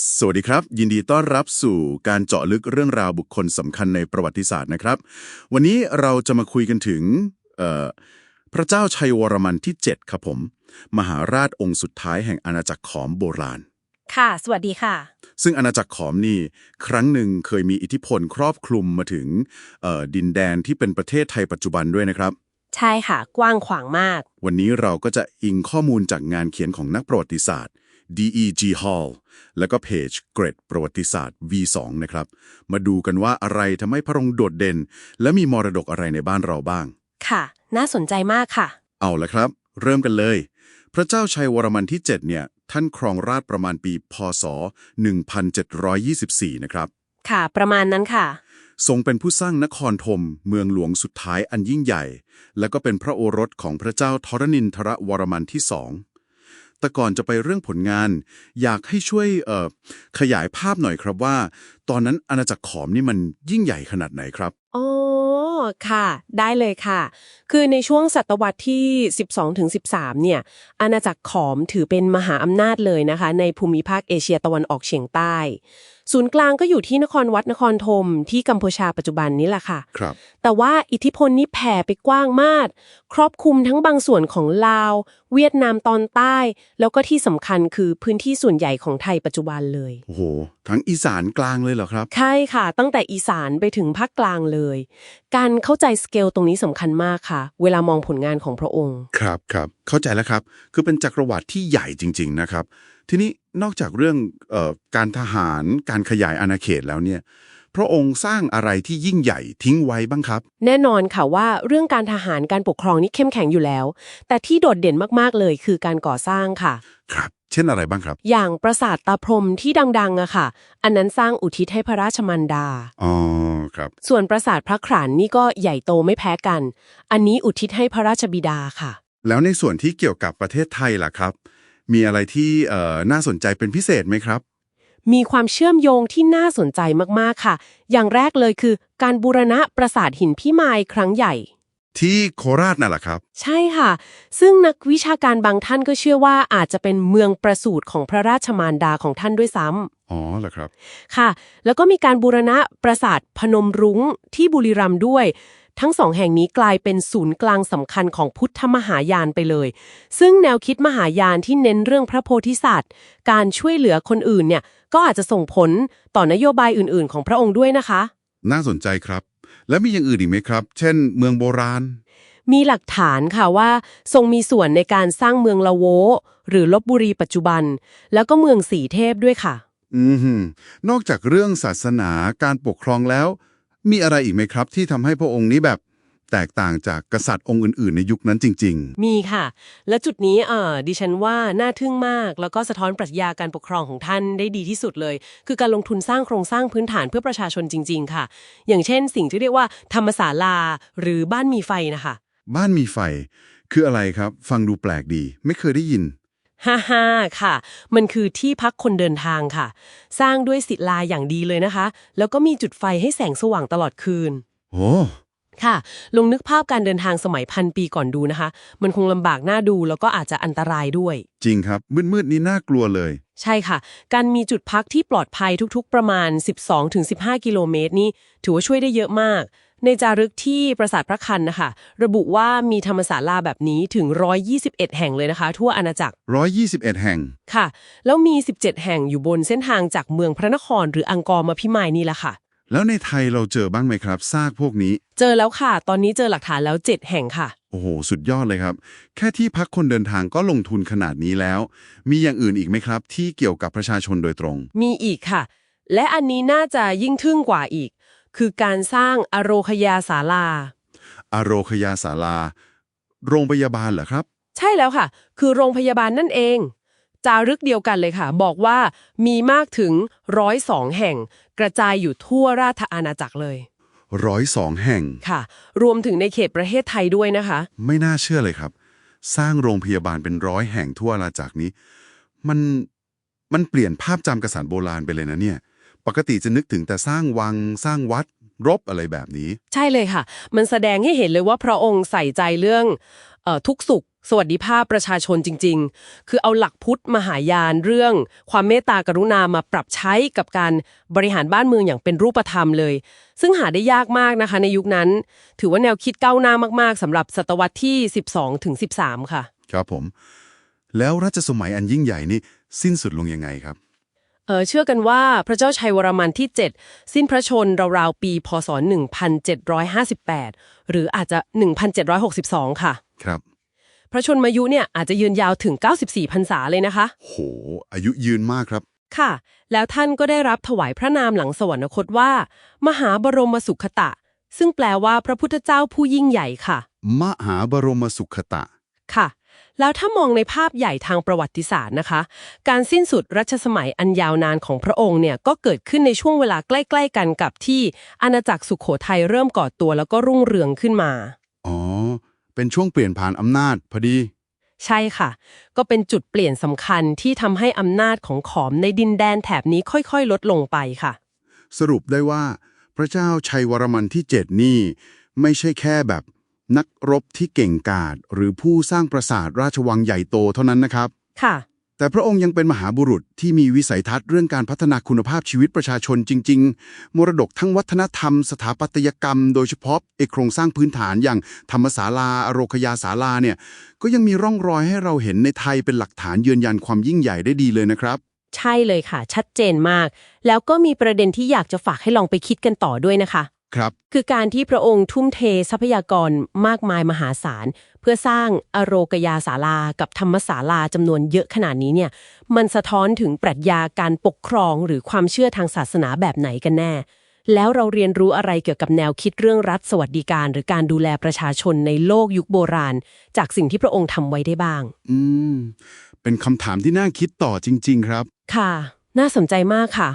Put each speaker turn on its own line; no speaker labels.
สวัสดีครับ ยินดีต้อนรับสู่การเจาะลึกเรื่องราวบุคคลสำคัญในประวัติศาสตร์นะครับ วันนี้เราจะมาคุยกันถึงเอ่อพระเจ้าชัยวรมันที่ 7 ครับผม มหาราชองค์สุดท้ายแห่งอาณาจักรขอมโบราณ
ค่ะ สวัสดีค่ะ
ซึ่งอาณาจักรขอมนี่ ครั้งหนึ่งเคยมีอิทธิพลครอบคลุมมาถึงเอ่อดินแดนที่เป็นประเทศไทยปัจจุบันด้วยนะครับ
ใช่ค่ะ กว้างขวางมาก
วันนี้เราก็จะอิงข้อมูลจากงานเขียนของนักประวัติศาสตร์ DEG Hall แล้วก็เพจเกรดประวัติศาสตร์ V2 นะครับ มาดูกันว่าอะไรทำให้พระองค์โดดเด่น และมีมรดกอะไรในบ้านเราบ้าง
ค่ะ น่าสนใจมากค่ะ
เอาละครับ เริ่มกันเลย พระเจ้าชัยวรมันที่ 7 เนี่ย ท่านครองราชย์ประมาณปี พศ 1724 นะครับ
ค่ะ ประมาณนั้นค่ะ
ทรงเป็นผู้สร้างนครธมเมืองหลวงสุดท้ายอันยิ่งใหญ่ และก็เป็นพระโอรสของพระเจ้าทรนินทรวรมันที่สอง แต่ก่อนจะไปเรื่องผลงาน อยากให้ช่วยเอขยายภาพหน่อยครับว่า ตอนนั้นอาณาจักรขอมนี่มันยิ่งใหญ่ขนาดไหนครับ
อ๋อค่ะ ได้เลยค่ะ คือในช่วงศตวรรษที่ 12-13 เนี่ย อาณาจักรขอมถือเป็นมหาอำนาจเลยนะคะ ในภูมิภาคเอเชียตะวันออกเฉียงใต้ ศูนย์กลางก็อยู่ที่นครวัดนครธมที่กัมพูชาปัจจุบันนี้แหละค่ะ
ครับ
แต่ว่าอิทธิพลนี้แผ่ไปกว้างมาก ครอบคลุมทั้งบางส่วนของลาว เวียดนามตอนใต้ แล้วก็ที่สำคัญคือพื้นที่ส่วนใหญ่ของไทยปัจจุบันเลย
โอ้โห ทั้งอีสานกลางเลยเหรอครับ
ใช่ค่ะ ตั้งแต่อีสานไปถึงภาคกลางเลย การเข้าใจสเกลตรงนี้สำคัญมากค่ะ เวลามองผลงานของพระองค์
ครับครับ เข้าใจแล้วครับ คือเป็นจักรวรรดิที่ใหญ่จริง ๆ นะครับ ทีนี้นอกจากเรื่องเออการทหารการขยายอาณาเขตแล้วเนี่ยพระองค์สร้างอะไรที่ยิ่งใหญ่ทิ้งไว้บ้างครับ
แน่นอนค่ะว่าเรื่องการทหารการปกครองนี่เข้มแข็งอยู่แล้ว แต่ที่โดดเด่นมากๆเลยคือการก่อสร้างค่ะ
ครับ เช่นอะไรบ้างครับ
อย่างปราสาทตาพรหมที่ดังๆอะค่ะ อันนั้นสร้างอุทิศให้พระราชมันดา
อ๋อครับ
ส่วนปราสาทพระขรานนี่ก็ใหญ่โตไม่แพ้กัน อันนี้อุทิศให้พระราชบิดาค่ะ
แล้วในส่วนที่เกี่ยวกับประเทศไทยล่ะครับ มีอะไรที่เอ่อน่าสนใจเป็นพิเศษไหมครับ
มีความเชื่อมโยงที่น่าสนใจมาก ๆ ค่ะ อย่างแรกเลยคือ การบูรณะปราสาทหินพิมายครั้งใหญ่
ที่โคราชน่ะแหละครับ
ใช่ค่ะ ซึ่งนักวิชาการบางท่านก็เชื่อว่าอาจจะเป็นเมืองประสูติของพระราชมารดาของท่านด้วยซ้ำ
อ๋อเหรอครับ
ค่ะ แล้วก็มีการบูรณะปราสาทพนมรุ้งที่บุรีรัมย์ด้วย ทั้งสองแห่งนี้กลายเป็นศูนย์กลางสำคัญของพุทธมหายานไปเลย ซึ่งแนวคิดมหายานที่เน้นเรื่องพระโพธิสัตว์ การช่วยเหลือคนอื่นเนี่ยก็อาจจะส่งผลต่อนโยบายอื่น ๆ ของพระองค์ด้วยนะคะ
น่าสนใจครับ แล้วมีอย่างอื่นอีกไหมครับ เช่น เมืองโบราณ
มีหลักฐานค่ะว่า ทรงมีส่วนในการสร้างเมืองละโว หรือลบบุรีปัจจุบัน แล้วก็เมืองสีเทพด้วยค่ะ
อือหือนอกจากเรื่องศาสนาการปกครองแล้ว มีอะไรอีกไหมครับ ที่ทำให้พระองค์นี้แบบแตกต่างจากกษัตริย์องค์อื่นๆ ในยุคนั้นจริง
มีค่ะ และจุดนี้เอ่อดิฉันว่าน่าทึ่งมาก แล้วก็สะท้อนปรัชญาการปกครองของท่านได้ดีที่สุดเลย คือการลงทุนสร้างโครงสร้างพื้นฐานเพื่อประชาชนจริง ๆ ค่ะ อย่างเช่น สิ่งที่เรียกว่าธรรมศาลาหรือบ้านมีไฟนะคะ
ๆ บ้านมีไฟ คืออะไรครับ ฟังดูแปลกดี ไม่เคยได้ยิน
ฮ่าค่ะ มันคือที่พักคนเดินทางค่ะ สร้างด้วยศิลาอย่างดีเลยนะคะ แล้วก็มีจุดไฟให้แสงสว่างตลอดคืน
โอ้
ค่ะ ลงนึกภาพการเดินทางสมัยพันปีก่อนดูนะคะ มันคงลำบากน่าดูแล้วก็อาจจะอันตรายด้วย
จริงครับ มืดๆนี่น่ากลัวเลย
ใช่ค่ะ การมีจุดพักที่ปลอดภัยทุกๆ ประมาณ 12-15 กิโลเมตรนี่ถือว่าช่วยได้เยอะมาก ในจารึกที่ปราสาทพระคันนะคะ ระบุว่ามีธรรมศาลาแบบนี้ถึง 121 แห่งเลยนะคะ ทั่วอาณาจักร
121 แห่ง
ค่ะ แล้วมี 17 แห่งอยู่บนเส้นทางจากเมืองพระนครหรืออังกอร์มาพิมายนี่แหละค่ะ
แล้วในไทยเราเจอบ้างไหมครับซากพวกนี้
เจอแล้วค่ะ ตอนนี้เจอหลักฐานแล้ว 7 แห่งค่ะ
โอ้โห สุดยอดเลยครับ แค่ที่พักคนเดินทางก็ลงทุนขนาดนี้แล้ว มีอย่างอื่นอีกไหมครับ ที่เกี่ยวกับประชาชนโดยตรง
มีอีกค่ะ และอันนี้น่าจะยิ่งทึ่งกว่าอีก คือการสร้างอโรคยาศาลา
อโรคยาศาลา โรงพยาบาลเหรอครับ
ใช่แล้วค่ะ คือโรงพยาบาลนั่นเอง จารึกเดียวกันเลยค่ะ บอกว่ามีมากถึงร้อยสองแห่ง กระจายอยู่ทั่วราชอาณาจักรเลย
ร้อยสองแห่ง
ค่ะ รวมถึงในเขตประเทศไทยด้วยนะคะ
ไม่น่าเชื่อเลยครับ สร้างโรงพยาบาลเป็นร้อยแห่งทั่วอาณาจักรนี้ มันมันเปลี่ยนภาพจำกษัตริย์โบราณไปเลยนะเนี่ย ปกติจะนึกถึงแต่สร้างวังสร้างวัดรบอะไรแบบนี้
ใช่เลยค่ะ มันแสดงให้เห็นเลยว่าพระองค์ใส่ใจเรื่องเออทุกสุข สวัสดิภาพประชาชนจริง ๆ คือเอาหลักพุทธมหายานเรื่อง ความเมตตากรุณามาปรับใช้กับการบริหารบ้านเมืองอย่างเป็นรูปธรรมเลย ซึ่งหาได้ยากมากนะคะในยุคนั้น ถือว่าแนวคิดก้าวหน้ามากๆสำหรับศตวรรษที่ 12ถึง13 ค่ะ
ครับผม แล้วรัชสมัยอันยิ่งใหญ่นี่สิ้นสุดลงยังไงครับ
เออเชื่อกันว่าพระเจ้าชัยวรมันที่ 7 สิ้นพระชนราวๆปี พศ 1758 หรืออาจจะ 1762 ค่ะ
ครับ
พระชนมายุเนี่ยอาจจะยืนยาวถึง 94พรรษาเลยนะคะ
โห อายุยืนมากครับ
ค่ะ แล้วท่านก็ได้รับถวายพระนามหลังสวรรคตว่า มหาบรมสุขตะ ซึ่งแปลว่าพระพุทธเจ้าผู้ยิ่งใหญ่ค่ะ
มหาบรมสุขตะ
ค่ะ แล้วถ้ามองในภาพใหญ่ทางประวัติศาสตร์นะคะ การสิ้นสุดรัชสมัยอันยาวนานของพระองค์เนี่ยก็เกิดขึ้นในช่วงเวลาใกล้ ๆ กันกับที่อาณาจักรสุขโขทัยเริ่มก่อตัวแล้วก็รุ่งเรืองขึ้นมา
อ๋อ เป็นช่วงเปลี่ยนผ่านอำนาจพอดี
ใช่ค่ะ ก็เป็นจุดเปลี่ยนสำคัญที่ทำให้อำนาจของขอมในดินแดนแถบนี้ค่อยๆ ลดลงไปค่ะ
สรุปได้ว่า พระเจ้าชัยวรมันที่เจ็ดนี่ ไม่ใช่แค่แบบนักรบที่เก่งกาจหรือผู้สร้างปราสาทราชวังใหญ่โตเท่านั้นนะครับ
ค่ะ
แต่พระองค์ยังเป็นมหาบุรุษที่มีวิสัยทัศน์เรื่องการพัฒนาคุณภาพชีวิตประชาชนจริง ๆ มรดกทั้งวัฒนธรรม สถาปัตยกรรม โดยเฉพาะเอกโครงสร้างพื้นฐานอย่างธรรมศาลาอโรคยาศาลาเนี่ยก็ยังมีร่องรอยให้เราเห็นในไทยเป็นหลักฐานยืนยันความยิ่งใหญ่ได้ดีเลยนะครับ
ใช่เลยค่ะ ชัดเจนมาก แล้วก็มีประเด็นที่อยากจะฝากให้ลองไปคิดกันต่อด้วยนะคะ
ครับ
คือการที่พระองค์ทุ่มเททรัพยากรมากมายมหาศาล เพื่อสร้างอโรกยาศาลากับธรรมศาลาจำนวนเยอะขนาดนี้เนี่ย มันสะท้อนถึงปรัชญาการปกครองหรือความเชื่อทางศาสนาแบบไหนกันแน่ แล้วเราเรียนรู้อะไรเกี่ยวกับแนวคิดเรื่องรัฐสวัสดิการ หรือการดูแลประชาชนในโลกยุคโบราณ จากสิ่งที่พระองค์ทำไว้ได้บ้าง
อืม เป็นคำถามที่น่าคิดต่อจริง ๆ ครับ
ค่ะ น่าสนใจมากค่ะ